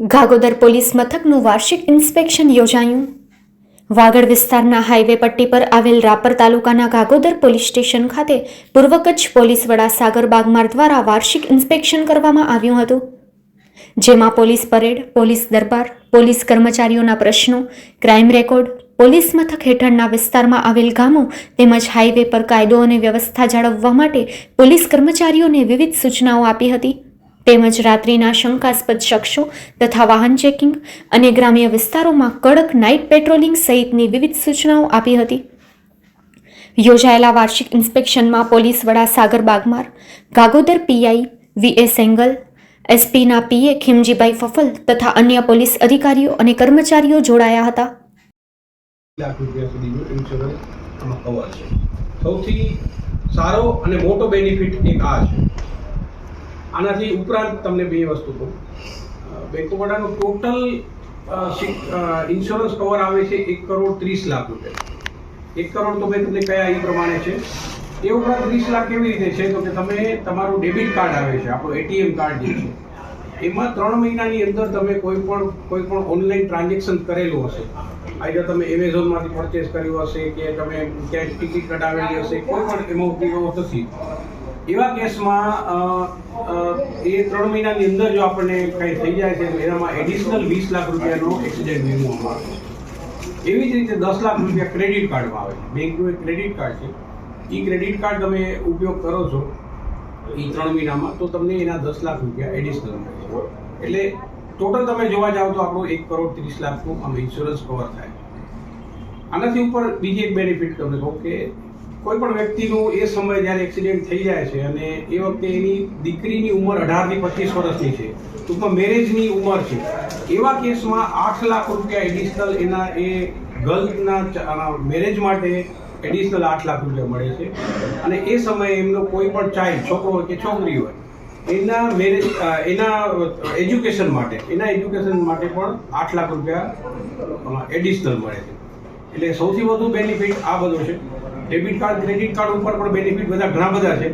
Gagodar police મથકનું વાર્ષિક inspection યોજાયું. વાગડ વિસ્તારના હાઈવે પટ્ટી પર આવેલ રાપર તાલુકાના ગાગોદર પોલીસ સ્ટેશન ખાતે પૂર્વ કચ્છ પોલીસ વડા સાગર બાગમાર દ્વારા વાર્ષિક ઇન્સ્પેક્શન કરવામાં આવ્યું હતું. જેમાં પોલીસ પરેડ, પોલીસ દરબાર, પોલીસ કર્મચારીઓના પ્રશ્નો, ક્રાઇમ રેકોર્ડ, પોલીસ મથક હેઠળના વિસ્તારમાં આવેલ ગામો તેમજ હાઈવે પર કાયદો અને વ્યવસ્થા જાળવવા માટે પોલીસ કર્મચારીઓને વિવિધ સૂચનાઓ આપી હતી. તેમજ રાત્રિના શંકાસ્પદ શખ્સો તથા વાહન ચેકિંગ અને ગ્રામ્ય વિસ્તારોમાં કડક નાઇટ પેટ્રોલિંગ સહિતની વિવિધ સૂચનાઓ આપી હતી. યોજાયેલા વાર્ષિક ઇન્સ્પેક્શનમાં પોલીસ વડા સાગર બાગમાર, ગાગોદર પીઆઈ વી એ સેંગલ, એસપીના પીએ ખીમજીભાઈ ફફલ તથા અન્ય પોલીસ અધિકારીઓ અને કર્મચારીઓ જોડાયા હતા. સૌથી સારો અને મોટો બેનિફિટ એક આ છે. આનાથી ઉપરાંત તમને બે વસ્તુ કહું. બેંક ઓફ બરોડાનું ટોટલ ઇન્સ્યોરન્સ કવર આવે છે એક કરોડ ત્રીસ લાખ રૂપિયા. એક કરોડ તો ભાઈ તમને કયા એ પ્રમાણે છે? એ ઉપરાંત ત્રીસ લાખ કેવી રીતે છે? તો કે તમે, તમારું ડેબિટ કાર્ડ આવે છે, આપણું એટીએમ કાર્ડ જે છે. એમાં ત્રણ મહિનાની અંદર તમે કોઈ પણ કોઈ પણ ઓનલાઈન ટ્રાન્ઝેક્શન કરેલું હશે. આજે તમે એમેઝોનમાંથી પરચેસ કર્યું હશે કે તમે ક્યાંક ટિકિટ કઢાવેલી હશે, કોઈ પણ એમાં ઉપયોગ હતી એવા કેસમાં એ ત્રણ મહિનાની અંદર જો આપણને કંઈ થઈ જાય છે એનામાં એડિશનલ વીસ લાખ રૂપિયાનો એક્સિડન્ટ વીમો આવે એવી જ રીતે દસ લાખ રૂપિયા ક્રેડિટ કાર્ડમાં આવે છે. બેંકનું એક ક્રેડિટ કાર્ડ છે. એ ક્રેડિટ કાર્ડ તમે ઉપયોગ કરો છો એ ત્રણ મહિનામાં, તો તમને એના દસ લાખ રૂપિયા એડિશનલ મળે એટલે ટોટલ તમે જોવા જાઓ તો આપણું એક કરોડ ત્રીસ લાખનું આમ ઇન્સ્યોરન્સ કવર થાય આનાથી ઉપર બીજી એક બેનિફિટ તમને કહું કે કોઈ પણ વ્યક્તિનું એ સમયે જ્યારે એક્સિડન્ટ થઈ જાય છે અને એ વખતે એની દીકરીની ઉંમર અઢારથી પચીસ વર્ષની છે, ટૂંકમાં મેરેજની ઉંમર છે, એવા કેસમાં આઠ લાખ રૂપિયા એડિશનલ એના એ ગર્લના મેરેજ માટે એડિશનલ આઠ લાખ રૂપિયા મળે છે. અને એ સમયે એમનો કોઈ પણ ચાઇલ્ડ છોકરો હોય કે છોકરી હોય, એના મેરેજ એના એજ્યુકેશન માટે, એના એજ્યુકેશન માટે પણ આઠ લાખ રૂપિયા એડિશનલ મળે છે. એટલે સૌથી વધુ બેનિફિટ આ બધો છે. ડેબિટ કાર્ડ, ક્રેડિટ કાર્ડ ઉપર પણ બેનિફિટ બધા ઘણા બધા છે.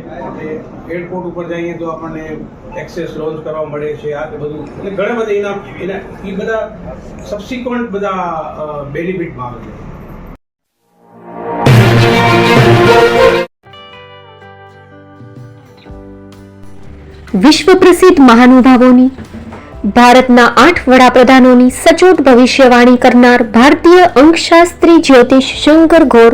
એરપોર્ટ ઉપર જઈએ તો આપણને એક્સેસ લોન્ચ કરવા મળે છે, આ તે બધું. એટલે ઘણા બધા એના એના, એ બધા સબસિક્વન્ટ બધા બેનિફિટમાં આવે છે. વિશ્વ પ્રસિદ્ધ મહાનુભાવોની, ભારતના આઠ વડાપ્રધાનોની સચોટ ભવિષ્યવાણી કરનાર ભારતીય અંકશાસ્ત્રી જ્યોતિષ શંકર ઘોર